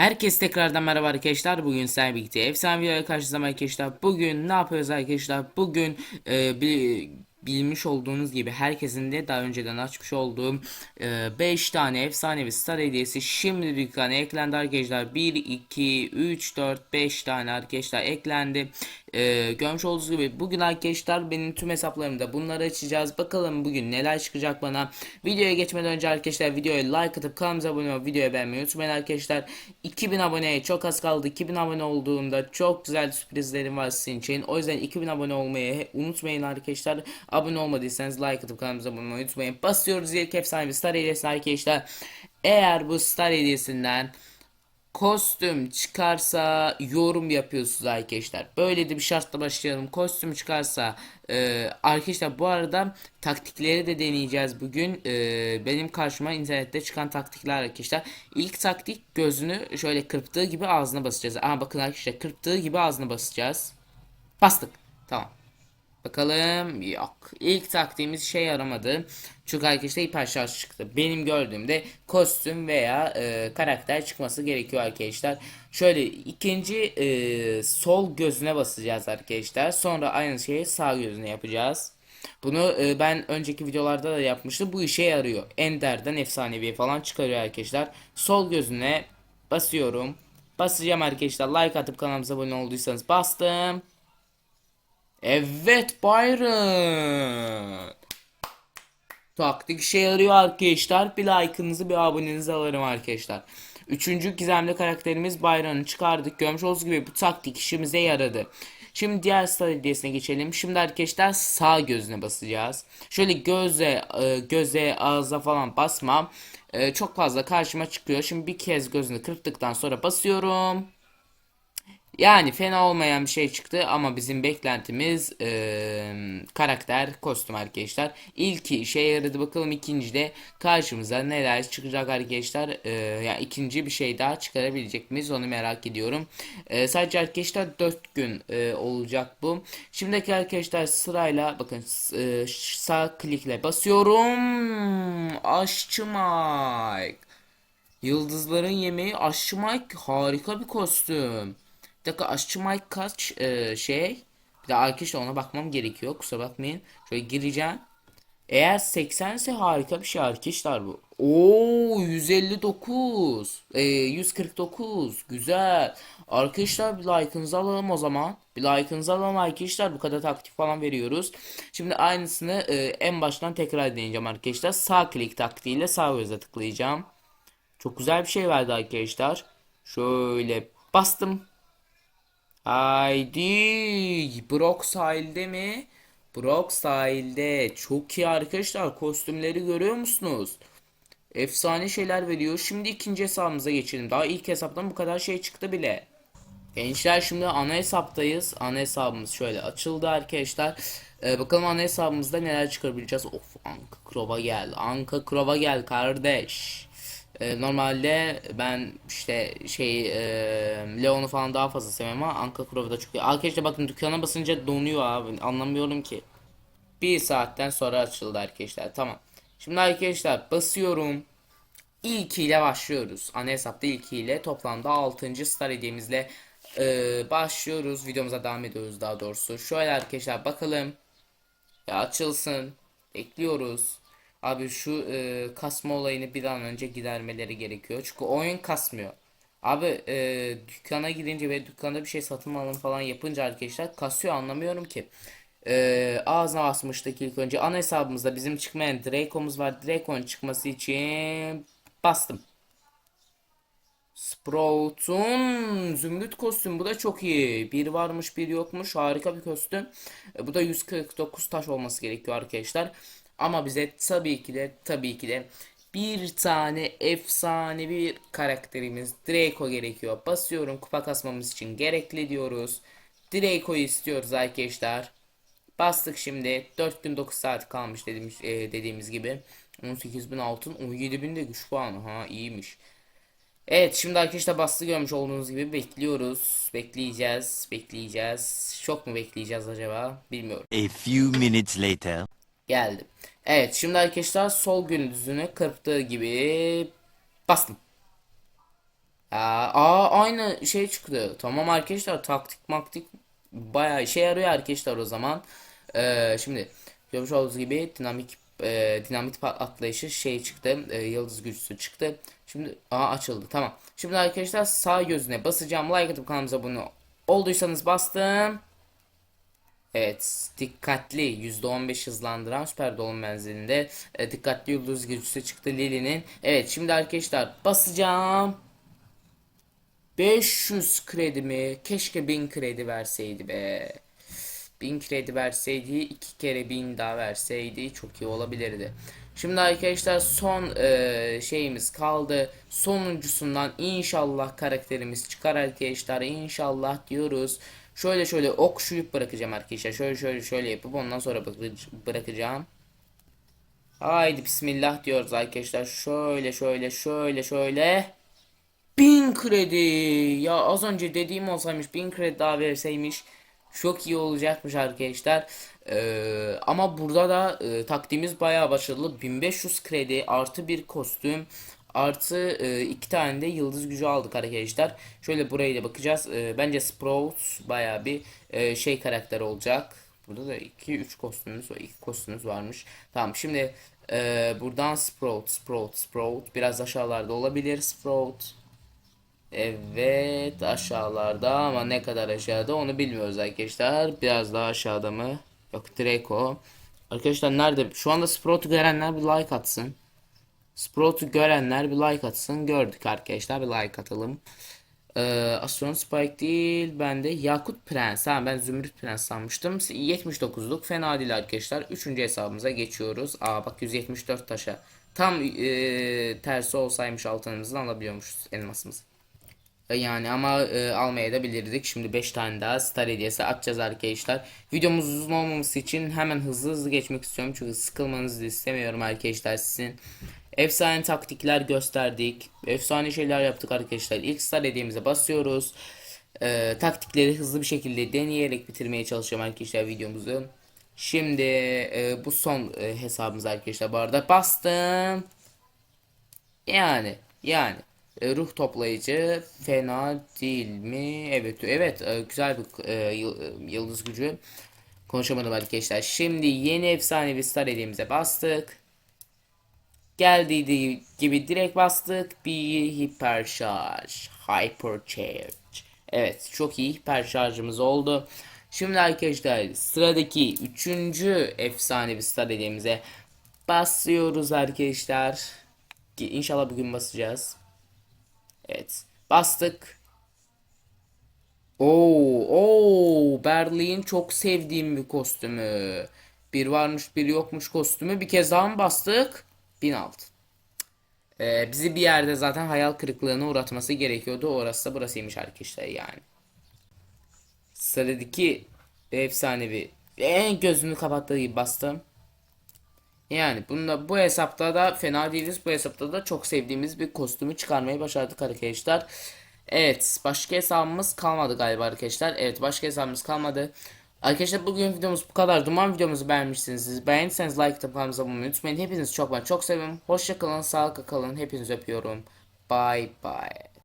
Herkes tekrardan merhaba arkadaşlar. Bugün sizlerle birlikte efsane videoya karşınızdayım arkadaşlar. Bugün ne yapıyoruz arkadaşlar? Bugün e, bi- bilmiş olduğunuz gibi herkesin de daha önceden açmış olduğum 5 tane efsanevi star hediyesi şimdi dükkana eklendi arkadaşlar. 1, 2, 3, 4, 5 tane arkadaşlar eklendi. E, görmüş olduğunuz gibi bugün arkadaşlar benim tüm hesaplarımda bunları açacağız. Bakalım bugün neler çıkacak bana. Videoya geçmeden önce arkadaşlar videoya like atıp kanalımıza abone olup videoya beğenmeyi unutmayın arkadaşlar. 2000 aboneye çok az kaldı. 2000 abone olduğunda çok güzel sürprizlerim var sizin için. O yüzden 2000 abone olmayı unutmayın arkadaşlar. Abone olmadıysanız like atıp kanalımıza abone olmayı unutmayın. Basıyoruz ilk efsane star hediyesi arkadaşlar. Eğer bu star hediyesinden Kostüm çıkarsa yorum yapıyorsunuz arkadaşlar. Böyle de bir şartla başlayalım. Kostüm çıkarsa e, arkadaşlar bu arada taktikleri de deneyeceğiz bugün. E, benim karşıma internette çıkan taktikler arkadaşlar. İlk taktik gözünü şöyle kırptığı gibi ağzına basacağız. Ama bakın arkadaşlar kırptığı gibi ağzına basacağız. Bastık. Tamam. Bakalım yok. İlk taktiğimiz şey yaramadı. Çünkü arkadaşlar hiper şarj çıktı. Benim gördüğümde kostüm veya e, karakter çıkması gerekiyor arkadaşlar. Şöyle ikinci e, sol gözüne basacağız arkadaşlar. Sonra aynı şeyi sağ gözüne yapacağız. Bunu e, ben önceki videolarda da yapmıştım. Bu işe yarıyor. Ender'den efsanevi falan çıkarıyor arkadaşlar. Sol gözüne basıyorum. Basacağım arkadaşlar. Like atıp kanalımıza abone olduysanız bastım. Evet Byron. Taktik işe yarıyor arkadaşlar. Bir like'ınızı bir abonenizi alırım arkadaşlar. Üçüncü gizemli karakterimiz Byron'ı çıkardık. Görmüş olduğunuz gibi bu taktik işimize yaradı. Şimdi diğer star hediyesine geçelim. Şimdi arkadaşlar sağ gözüne basacağız. Şöyle göze, e, göze, ağza falan basmam. E, Çok fazla karşıma çıkıyor. Şimdi bir kez gözünü kırptıktan sonra basıyorum. Yani fena olmayan bir şey çıktı ama bizim beklentimiz eee, karakter, kostüm arkadaşlar. İlki işe yaradı bakalım ikinci de karşımıza neler çıkacak arkadaşlar. Eee yani ikinci bir şey daha çıkarabilecek miyiz onu merak ediyorum. Eee, sadece arkadaşlar 4 gün eee, olacak bu. Şimdiki arkadaşlar sırayla bakın eee, sağ klikle basıyorum. Aşçı Mike. Yıldızların yemeği Aşçı Mike harika bir kostüm. Bir dakika Aşçı Mike kaç e, şey? Bir de arkadaşlar ona bakmam gerekiyor. Kusura bakmayın. Şöyle gireceğim. Eğer 80 ise harika bir şey arkadaşlar bu. Oo 159. E, 149. Güzel. Arkadaşlar bir like'ınızı alalım o zaman. Bir like'ınızı alalım arkadaşlar. Bu kadar taktik falan veriyoruz. Şimdi aynısını e, en baştan tekrar deneyeceğim arkadaşlar. Sağ klik taktiğiyle sağ göze tıklayacağım. Çok güzel bir şey verdi arkadaşlar. Şöyle bastım. Haydi. Brock sahilde mi? Brock sahilde. Çok iyi arkadaşlar. Kostümleri görüyor musunuz? Efsane şeyler veriyor. Şimdi ikinci hesabımıza geçelim. Daha ilk hesaptan bu kadar şey çıktı bile. Gençler şimdi ana hesaptayız. Ana hesabımız şöyle açıldı arkadaşlar. Ee, bakalım ana hesabımızda neler çıkarabileceğiz. Of Anka Krova gel. Anka Krova gel kardeş. Ee, normalde ben işte şey e, Leon'u falan daha fazla sevmem ama Anka Krova da çok iyi. Arkadaşlar bakın dükkana basınca donuyor abi. Anlamıyorum ki. Bir saatten sonra açıldı arkadaşlar. Tamam. Şimdi arkadaşlar basıyorum. İlkiyle başlıyoruz. Ana hesapta ilkiyle toplamda 6. star hediyemizle e, başlıyoruz. Videomuza devam ediyoruz daha doğrusu. Şöyle arkadaşlar bakalım. Ya açılsın. Bekliyoruz. Abi şu e, kasma olayını bir an önce gidermeleri gerekiyor. Çünkü oyun kasmıyor. Abi e, dükkana gidince ve dükkanda bir şey satın alım falan yapınca arkadaşlar kasıyor anlamıyorum ki. E, ağzına basmıştık ilk önce. Ana hesabımızda bizim çıkmayan Draco'muz var. Draco'nun çıkması için bastım. Sprout'un zümrüt kostüm bu da çok iyi. Bir varmış bir yokmuş harika bir kostüm. E, bu da 149 taş olması gerekiyor arkadaşlar. Ama bize tabii ki de tabii ki de bir tane efsane bir karakterimiz Draco gerekiyor. Basıyorum kupa kasmamız için gerekli diyoruz. Draco'yu istiyoruz arkadaşlar. Bastık şimdi 4 gün 9 saat kalmış dediğimiz, e, dediğimiz gibi. 18.000 altın 17.000 de güç puanı ha iyiymiş. Evet şimdi arkadaşlar bastı görmüş olduğunuz gibi bekliyoruz. Bekleyeceğiz. Bekleyeceğiz. Çok mu bekleyeceğiz acaba? Bilmiyorum. A few minutes later. Geldi. Evet şimdi arkadaşlar sol gündüzünü kırptığı gibi bastım. Aa, aynı şey çıktı. Tamam arkadaşlar taktik maktik bayağı işe yarıyor arkadaşlar o zaman. Ee, şimdi görmüş olduğunuz gibi dinamik e, dinamit patlayışı şey çıktı. e, yıldız güçlüsü çıktı. Şimdi aa açıldı tamam. Şimdi arkadaşlar sağ gözüne basacağım. Like atıp kanalımıza abone olduysanız bastım. Evet, dikkatli %15 hızlandıran süper dolum menzilinde e, dikkatli yıldız gücüsü çıktı Lili'nin. Evet, şimdi arkadaşlar basacağım. 500 kredi mi? Keşke 1000 kredi verseydi be. 1000 kredi verseydi, iki kere 1000 daha verseydi çok iyi olabilirdi. Şimdi arkadaşlar son e, şeyimiz kaldı. Sonuncusundan inşallah karakterimiz çıkar arkadaşlar. İnşallah diyoruz. Şöyle şöyle okşuyup bırakacağım arkadaşlar. Şöyle şöyle şöyle yapıp ondan sonra bırak- bırakacağım. Haydi bismillah diyoruz arkadaşlar. Şöyle şöyle şöyle şöyle. 1000 kredi. Ya az önce dediğim olsaymış 1000 kredi daha verseymiş. Çok iyi olacakmış arkadaşlar. Ee, ama burada da e, taktiğimiz bayağı başarılı. 1500 kredi artı bir kostüm artı e, iki tane de yıldız gücü aldık arkadaşlar. Şöyle buraya da bakacağız. E, bence Sprout bayağı bir e, şey karakter olacak. Burada da 2-3 kostümümüz var. 2 kostümümüz varmış. Tamam şimdi e, buradan Sprout, Sprout, Sprout. Biraz aşağılarda olabilir Sprout. Evet aşağılarda ama ne kadar aşağıda onu bilmiyoruz arkadaşlar. Biraz daha aşağıda mı? Yok Draco. Arkadaşlar nerede? Şu anda Sprout'u görenler bir like atsın. Sprout'u görenler bir like atsın. Gördük arkadaşlar bir like atalım. Ee, Astron Spike değil. Ben de Yakut Prens. Ha ben Zümrüt Prens sanmıştım. 79'luk fena değil arkadaşlar. Üçüncü hesabımıza geçiyoruz. Aa bak 174 taşa. Tam e, tersi olsaymış altınımızdan alabiliyormuşuz elmasımızı. Yani ama e, almaya da bilirdik. Şimdi 5 tane daha star hediyesi atacağız arkadaşlar. Videomuz uzun olmaması için hemen hızlı hızlı geçmek istiyorum. Çünkü sıkılmanızı istemiyorum arkadaşlar sizin. Efsane taktikler gösterdik. Efsane şeyler yaptık arkadaşlar. İlk star hediyemize basıyoruz. E, taktikleri hızlı bir şekilde deneyerek bitirmeye çalışıyorum arkadaşlar videomuzu. Şimdi e, bu son e, hesabımız arkadaşlar. Bu arada bastım. Yani yani e, ruh toplayıcı fena değil mi? Evet evet e, güzel bir e, e, yıldız gücü. Konuşamadım arkadaşlar. Şimdi yeni efsanevi star hediyemize bastık. Geldiği gibi direkt bastık. Bir hiper şarj. Hyper charge. Evet çok iyi hiper şarjımız oldu. Şimdi arkadaşlar sıradaki üçüncü efsanevi star hediyemize basıyoruz arkadaşlar. Ki İnşallah bugün basacağız. Evet. Bastık. Oo, oo, Berlin çok sevdiğim bir kostümü. Bir varmış bir yokmuş kostümü. Bir kez daha mı bastık? 1006. Ee, bizi bir yerde zaten hayal kırıklığına uğratması gerekiyordu. Orası da burasıymış arkadaşlar yani. Sıradaki efsanevi en gözünü kapattığı gibi bastım. Yani bunda bu hesapta da fena değiliz. Bu hesapta da çok sevdiğimiz bir kostümü çıkarmayı başardık arkadaşlar. Evet, başka hesabımız kalmadı galiba arkadaşlar. Evet, başka hesabımız kalmadı. Arkadaşlar bugün videomuz bu kadar. Umarım videomuzu beğenmişsiniz. Beğendiyseniz like atıp kanalımıza abone olmayı unutmayın. Hepinizi çok ben çok seviyorum. Hoşça kalın, sağlıkla kalın. Hepinizi öpüyorum. Bye bye.